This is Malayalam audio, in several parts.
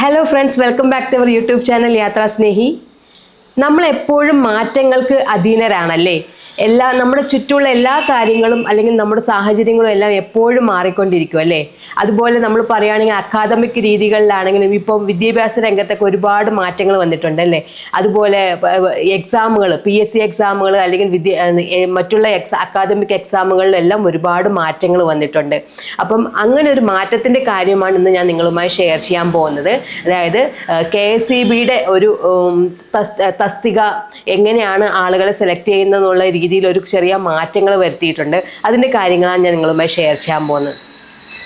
Hello friends welcome back to our YouTube channel യാത്രാ സ്നേഹി നമ്മൾ എപ്പോഴും മാറ്റങ്ങൾക്ക് അധീനരാണല്ലേ? എല്ലാ നമ്മുടെ ചുറ്റുമുള്ള എല്ലാ കാര്യങ്ങളും അല്ലെങ്കിൽ നമ്മുടെ സാഹചര്യങ്ങളും എല്ലാം എപ്പോഴും മാറിക്കൊണ്ടിരിക്കും അല്ലേ? അതുപോലെ നമ്മൾ പറയുകയാണെങ്കിൽ അക്കാദമിക് രീതികളിലാണെങ്കിലും ഇപ്പം വിദ്യാഭ്യാസ രംഗത്തൊക്കെ ഒരുപാട് മാറ്റങ്ങൾ വന്നിട്ടുണ്ട് അല്ലേ? അതുപോലെ എക്സാമുകൾ പി എസ് സി എക്സാമുകൾ അല്ലെങ്കിൽ വിദ്യ മറ്റുള്ള എക്സാ അക്കാദമിക് എക്സാമുകളിലെല്ലാം ഒരുപാട് മാറ്റങ്ങൾ വന്നിട്ടുണ്ട്. അപ്പം അങ്ങനെ ഒരു മാറ്റത്തിന്റെ കാര്യമാണ് ഇന്ന് ഞാൻ നിങ്ങളുമായി ഷെയർ ചെയ്യാൻ പോകുന്നത്. അതായത് കെ എസ് സി ബിയുടെ ഒരു തസ്തിക എങ്ങനെയാണ് ആളുകളെ സെലക്ട് ചെയ്യുന്നതെന്നുള്ള രീതിയിൽ ഒരു ചെറിയ മാറ്റങ്ങൾ വരുത്തിയിട്ടുണ്ട്. അതിന്റെ കാര്യങ്ങളാണ് ഞാൻ നിങ്ങളുമായി ഷെയർ ചെയ്യാൻ പോകുന്നത്.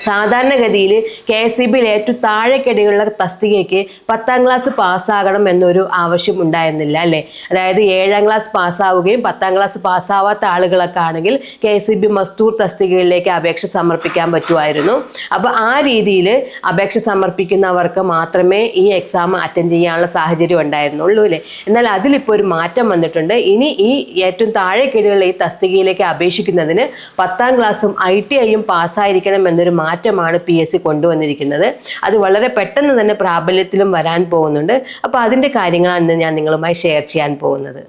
സാധാരണഗതിയിൽ കെ എസ് സി ബിയിൽ ഏറ്റവും താഴെക്കിടയിലുള്ള തസ്തികയ്ക്ക് പത്താം ക്ലാസ് പാസ്സാകണം എന്നൊരു ആവശ്യം ഉണ്ടായിരുന്നില്ല അല്ലേ? അതായത് ഏഴാം ക്ലാസ് പാസ്സാവുകയും പത്താം ക്ലാസ് പാസ്സാവാത്ത ആളുകളൊക്കെ ആണെങ്കിൽ കെ എസ് സി ബി മസ്തൂർ തസ്തികകളിലേക്ക് അപേക്ഷ സമർപ്പിക്കാൻ പറ്റുമായിരുന്നു. അപ്പോൾ ആ രീതിയിൽ അപേക്ഷ സമർപ്പിക്കുന്നവർക്ക് മാത്രമേ ഈ എക്സാം അറ്റൻഡ് ചെയ്യാനുള്ള സാഹചര്യം ഉണ്ടായിരുന്നുള്ളൂ അല്ലേ? എന്നാൽ അതിലിപ്പോൾ ഒരു മാറ്റം വന്നിട്ടുണ്ട്. ഇനി ഈ ഏറ്റവും താഴെക്കിടയിലുള്ള ഈ തസ്തികയിലേക്ക് അപേക്ഷിക്കുന്നതിന് പത്താം ക്ലാസ്സും ഐ ടി ഐയും പാസ്സായിരിക്കണം എന്നൊരു മാറ്റമാണ് പി എസ് സി കൊണ്ടുവന്നിരിക്കുന്നത്. അത് വളരെ പെട്ടെന്ന് തന്നെ പ്രാബല്യത്തിലും വരാൻ പോകുന്നുണ്ട്. അപ്പോൾ അതിന്റെ കാര്യങ്ങളാണ് ഇന്ന് ഞാൻ നിങ്ങളുമായി ഷെയർ ചെയ്യാൻ പോകുന്നത്.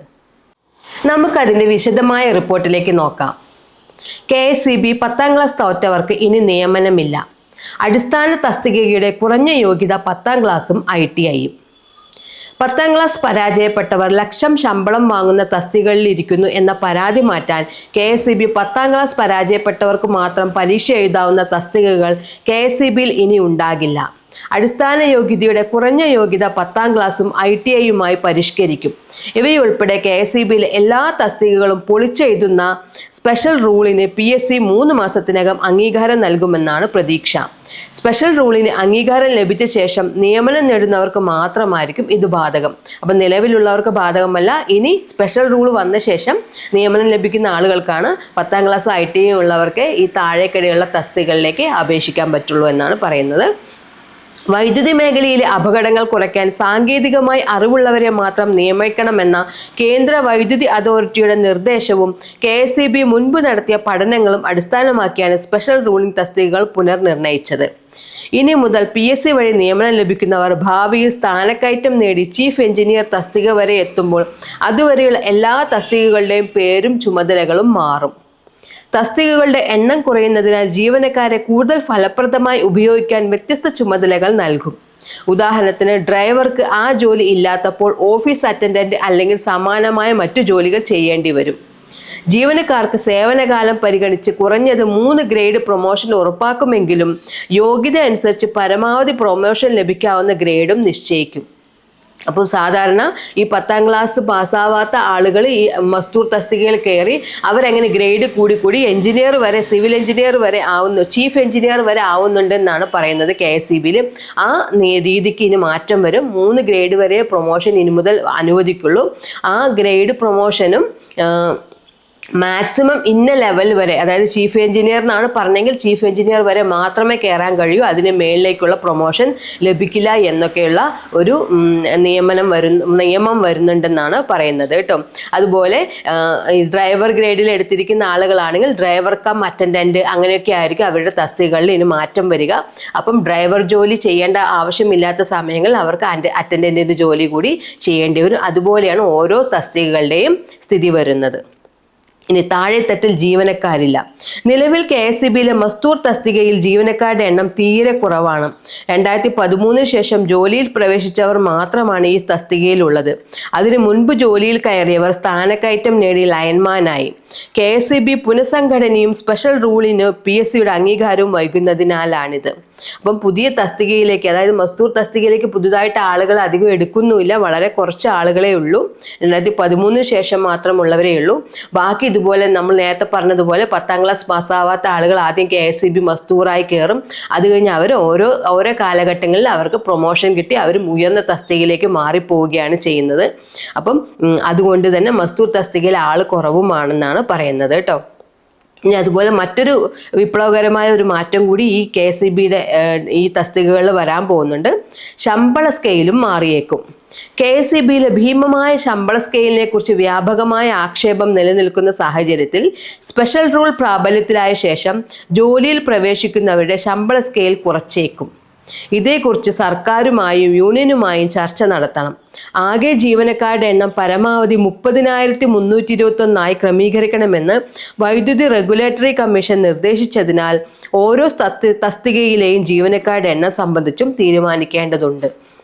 നമുക്കതിന്റെ വിശദമായ റിപ്പോർട്ടിലേക്ക് നോക്കാം. കെ എസ് സി ബി പത്താം ക്ലാസ് തോറ്റവർക്ക് ഇനി നിയമനമില്ല. അടിസ്ഥാന തസ്തികയുടെ കുറഞ്ഞ യോഗ്യത പത്താം ക്ലാസ്സും ഐ ടി ഐയും. പത്താം ക്ലാസ് പരാജയപ്പെട്ടവർ ലക്ഷം ശമ്പളം വാങ്ങുന്ന തസ്തികകളിൽ ഇരിക്കുന്നു എന്ന പരാതി മാറ്റാൻ കെ എസ് സി ബി പത്താം ക്ലാസ് പരാജയപ്പെട്ടവർക്ക് മാത്രം പരീക്ഷ എഴുതാവുന്ന തസ്തികകൾ കെ എസ് സി ബിയിൽ ഇനി ഉണ്ടാകില്ല. അടിസ്ഥാന യോഗ്യതയുടെ കുറഞ്ഞ യോഗ്യത പത്താം ക്ലാസ്സും ഐ ടി ഐയുമായി പരിഷ്കരിക്കും. ഇവയുൾപ്പെടെ കെ എസ് ഇ ബിയിലെ എല്ലാ തസ്തികകളും പൊളിച്ചെഴുതുന്ന സ്പെഷ്യൽ റൂളിന് പി എസ് സി മൂന്ന് മാസത്തിനകം അംഗീകാരം നൽകുമെന്നാണ് പ്രതീക്ഷ. സ്പെഷ്യൽ റൂളിന് അംഗീകാരം ലഭിച്ച ശേഷം നിയമനം നേടുന്നവർക്ക് മാത്രമായിരിക്കും ഇത് ബാധകം. അപ്പം നിലവിലുള്ളവർക്ക് ബാധകമല്ല ഇനി സ്പെഷ്യൽ റൂൾ വന്ന ശേഷം നിയമനം ലഭിക്കുന്ന ആളുകൾക്കാണ് പത്താം ക്ലാസ് ഐ ടി ഉള്ളവർക്ക് ഈ താഴേക്കിടെയുള്ള തസ്തികളിലേക്ക് അപേക്ഷിക്കാൻ പറ്റുള്ളൂ എന്നാണ് പറയുന്നത്. വൈദ്യുതി മേഖലയിലെ അപകടങ്ങൾ കുറയ്ക്കാൻ സാങ്കേതികമായി അറിവുള്ളവരെ മാത്രം നിയമിക്കണമെന്ന കേന്ദ്ര വൈദ്യുതി അതോറിറ്റിയുടെ നിർദ്ദേശവും കെ എസ് മുൻപ് നടത്തിയ പഠനങ്ങളും അടിസ്ഥാനമാക്കിയാണ് സ്പെഷ്യൽ റൂളിംഗ് തസ്തികകൾ പുനർനിർണയിച്ചത് ഇനി മുതൽ പി എസ് സി വഴി നിയമനം ലഭിക്കുന്നവർ ഭാവിയിൽ സ്ഥാനക്കയറ്റം നേടി ചീഫ് എഞ്ചിനീയർ തസ്തിക വരെ എത്തുമ്പോൾ അതുവരെയുള്ള എല്ലാ തസ്തികകളുടെയും പേരും ചുമതലകളും മാറും. തസ്തികകളുടെ എണ്ണം കുറയുന്നതിനാൽ ജീവനക്കാരെ കൂടുതൽ ഫലപ്രദമായി ഉപയോഗിക്കാൻ വ്യത്യസ്ത ചുമതലകൾ നൽകും. ഉദാഹരണത്തിന് ഡ്രൈവർക്ക് ആ ജോലി ഇല്ലാത്തപ്പോൾ ഓഫീസ് അറ്റൻഡന്റ് അല്ലെങ്കിൽ സമാനമായ മറ്റു ജോലികൾ ചെയ്യേണ്ടി വരും. ജീവനക്കാർക്ക് സേവനകാലം പരിഗണിച്ച് കുറഞ്ഞത് മൂന്ന് ഗ്രേഡ് പ്രൊമോഷൻ ഉറപ്പാക്കുമെങ്കിലും യോഗ്യത അനുസരിച്ച് പരമാവധി പ്രൊമോഷൻ ലഭിക്കാവുന്ന ഗ്രേഡും നിശ്ചയിക്കും. അപ്പോൾ സാധാരണ ഈ പത്താം ക്ലാസ് പാസ്സാവാത്ത ആളുകൾ ഈ മസ്തൂർ തസ്തികയിൽ കയറി അവരങ്ങനെ ഗ്രേഡ് കൂടി കൂടി എഞ്ചിനീയർ വരെ സിവിൽ എഞ്ചിനീയർ വരെ ആവുന്നു ചീഫ് എഞ്ചിനീയർ വരെ ആവുന്നുണ്ടെന്നാണ് പറയുന്നത് കെ എസ് ആ രീതിക്ക് ഇനി മാറ്റം വരും. മൂന്ന് ഗ്രേഡ് വരെ പ്രൊമോഷൻ ഇനി മുതൽ അനുവദിക്കുള്ളൂ. ആ ഗ്രേഡ് പ്രൊമോഷനും മാക്സിമം ഇന്ന ലെവൽ വരെ അതായത് ചീഫ് എഞ്ചിനീയർ എന്നാണ് പറഞ്ഞെങ്കിൽ ചീഫ് എഞ്ചിനീയർ വരെ മാത്രമേ കയറാൻ കഴിയൂ. അതിന് മേളിലേക്കുള്ള പ്രൊമോഷൻ ലഭിക്കില്ല എന്നൊക്കെയുള്ള ഒരു നിയമനം വരുന്ന നിയമം വരുന്നുണ്ടെന്നാണ് പറയുന്നത് കേട്ടോ. അതുപോലെ ഡ്രൈവർ ഗ്രേഡിൽ എടുത്തിരിക്കുന്ന ആളുകളാണെങ്കിൽ ഡ്രൈവർ കം അറ്റൻഡന്റ് അങ്ങനെയൊക്കെ ആയിരിക്കും അവരുടെ തസ്തികകളിൽ ഇനി മാറ്റം വരിക. അപ്പം ഡ്രൈവർ ജോലി ചെയ്യേണ്ട ആവശ്യമില്ലാത്ത സമയങ്ങളിൽ അവർക്ക് അറ്റൻഡന്റിന്റെ ജോലി കൂടി ചെയ്യേണ്ടി വരും. അതുപോലെയാണ് ഓരോ തസ്തികകളുടെയും സ്ഥിതി വരുന്നത്. ഇനി താഴെത്തട്ടിൽ ജീവനക്കാരില്ല. നിലവിൽ കെ എസ് സി ബിയിലെ മസ്തൂർ തസ്തികയിൽ ജീവനക്കാരുടെ എണ്ണം തീരെ കുറവാണ്. രണ്ടായിരത്തി പതിമൂന്നിന് ശേഷം ജോലിയിൽ പ്രവേശിച്ചവർ മാത്രമാണ് ഈ തസ്തികയിലുള്ളത്. അതിനു മുൻപ് ജോലിയിൽ കയറിയവർ സ്ഥാനക്കയറ്റം നേടി ലയൻമാനായി. കെ എസ് സി ബി പുനഃസംഘടനയും സ്പെഷ്യൽ റൂളിന് പി എസ് സിയുടെ അംഗീകാരവും വൈകുന്നതിനാലാണിത് അപ്പം പുതിയ തസ്തികയിലേക്ക് അതായത് മസ്തൂർ തസ്തികയിലേക്ക് പുതുതായിട്ട് ആളുകൾ അധികം എടുക്കുന്നുമില്ല. വളരെ കുറച്ച് ആളുകളേ ഉള്ളൂ. രണ്ടായിരത്തി പതിമൂന്നിന് ശേഷം മാത്രമുള്ളവരേ ഉള്ളൂ. ബാക്കി ഇതുപോലെ നമ്മൾ നേരത്തെ പറഞ്ഞതുപോലെ പത്താം ക്ലാസ് പാസ്സാവാത്ത ആളുകൾ ആദ്യം കെ എസ് സി ബി മസ്തൂറായി കയറും. അത് കഴിഞ്ഞ് അവർ ഓരോ ഓരോ കാലഘട്ടങ്ങളിൽ അവർക്ക് പ്രൊമോഷൻ കിട്ടി അവർ ഉയർന്ന തസ്തികയിലേക്ക് മാറിപ്പോവുകയാണ് ചെയ്യുന്നത്. അപ്പം അതുകൊണ്ട് തന്നെ മസ്തൂർ തസ്തികയിൽ ആൾ കുറവുമാണെന്നാണ് പറയുന്നത് കേട്ടോ. ഇനി അതുപോലെ മറ്റൊരു വിപ്ലവകരമായ ഒരു മാറ്റം കൂടി ഈ കെ സി ബിയുടെ ഈ തസ്തികകളിൽ വരാൻ പോകുന്നുണ്ട്. ശമ്പള സ്കെയിലും മാറിയേക്കും. കെ എസ് ഇ ബിയിലെ ഭീമമായ ശമ്പള സ്കെയിലിനെ കുറിച്ച് വ്യാപകമായ ആക്ഷേപം നിലനിൽക്കുന്ന സാഹചര്യത്തിൽ സ്പെഷ്യൽ റൂൾ പ്രാബല്യത്തിലായ ശേഷം ജോലിയിൽ പ്രവേശിക്കുന്നവരുടെ ശമ്പള സ്കെയിൽ കുറച്ചേക്കും. ഇതേക്കുറിച്ച് സർക്കാരുമായും യൂണിയനുമായും ചർച്ച നടത്തണം. ആകെ ജീവനക്കാരുടെ എണ്ണം പരമാവധി മുപ്പതിനായിരത്തി മുന്നൂറ്റി ഇരുപത്തൊന്നായി ക്രമീകരിക്കണമെന്ന് വൈദ്യുതി റെഗുലേറ്ററി കമ്മീഷൻ നിർദ്ദേശിച്ചതിനാൽ ഓരോ തസ്തി- തസ്തികയിലെയും ജീവനക്കാരുടെ എണ്ണം സംബന്ധിച്ചും തീരുമാനിക്കേണ്ടതുണ്ട്.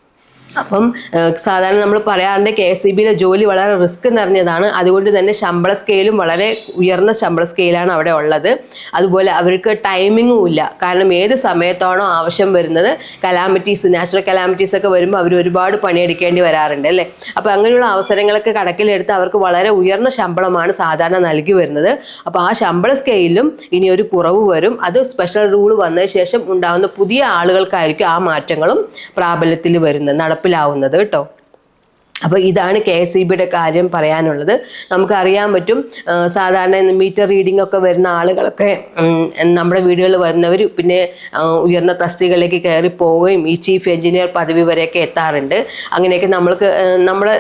അപ്പം സാധാരണ നമ്മൾ പറയാറുണ്ട് കെ എസ് ഇ ബിയിലെ ജോലി വളരെ റിസ്ക് നിറഞ്ഞതാണ്. അതുകൊണ്ട് തന്നെ ശമ്പള സ്കെയിലും വളരെ ഉയർന്ന ശമ്പള സ്കെയിലാണ് അവിടെ ഉള്ളത്. അതുപോലെ അവർക്ക് ടൈമിങ്ങും ഇല്ല. കാരണം ഏത് സമയത്താണോ ആവശ്യം വരുന്നത് കലാമിറ്റീസ് നാച്ചുറൽ കലാമിറ്റീസ് ഒക്കെ വരുമ്പോൾ അവർ ഒരുപാട് പണിയെടുക്കേണ്ടി വരാറുണ്ട് അല്ലേ? അപ്പോൾ അങ്ങനെയുള്ള അവസരങ്ങളൊക്കെ കണക്കിലെടുത്ത് അവർക്ക് വളരെ ഉയർന്ന ശമ്പളമാണ് സാധാരണ നൽകി വരുന്നത്. അപ്പോൾ ആ ശമ്പള സ്കെയിലും ഇനി ഒരു കുറവ് വരും. അത് സ്പെഷ്യൽ റൂൾ വന്നതിന് ശേഷം ഉണ്ടാകുന്ന പുതിയ ആളുകൾക്കായിരിക്കും ആ മാറ്റങ്ങളും പ്രാബല്യത്തിൽ വരുന്നത്. നടപ്പിലാവുന്നത് കേട്ടോ. അപ്പോൾ ഇതാണ് കെ എസ് ഇ ബിയുടെ കാര്യം പറയാനുള്ളത്. നമുക്കറിയാൻ പറ്റും സാധാരണ മീറ്റർ റീഡിംഗ് ഒക്കെ വരുന്ന ആളുകളൊക്കെ നമ്മുടെ വീടുകളിൽ വരുന്നവർ പിന്നെ ഉയർന്ന തസ്തികളിലേക്ക് കയറി പോവുകയും ഈ ചീഫ് എഞ്ചിനീയർ പദവി വരെയൊക്കെ എത്താറുണ്ട്. അങ്ങനെയൊക്കെ നമ്മൾക്ക് നമ്മുടെ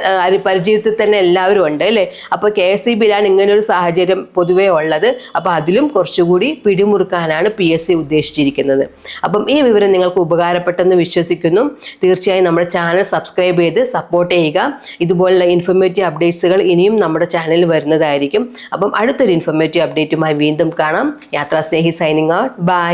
പരിചയത്തിൽ തന്നെ എല്ലാവരും ഉണ്ട് അല്ലേ? അപ്പോൾ കെ എസ് ഇ ബിയിലാണ് ഇങ്ങനൊരു സാഹചര്യം പൊതുവേ ഉള്ളത്. അപ്പോൾ അതിലും കുറച്ചുകൂടി പിടിമുറുക്കാനാണ് പി എസ് സി ഉദ്ദേശിച്ചിരിക്കുന്നത്. അപ്പം ഈ വിവരം നിങ്ങൾക്ക് ഉപകാരപ്പെട്ടെന്ന് വിശ്വസിക്കുന്നു. തീർച്ചയായും നമ്മുടെ ചാനൽ സബ്സ്ക്രൈബ് ചെയ്ത് സപ്പോർട്ട് ചെയ്യുക. ഇതുപോലുള്ള ഇൻഫോർമേറ്റീവ് അപ്ഡേറ്റ്സുകൾ ഇനിയും നമ്മുടെ ചാനലിൽ വരുന്നതായിരിക്കും. അപ്പം അടുത്തൊരു ഇൻഫോർമേറ്റീവ് അപ്ഡേറ്റുമായി വീണ്ടും കാണാം. യാത്രാ സ്നേഹി സൈനിങ് ഔട്ട് ബൈ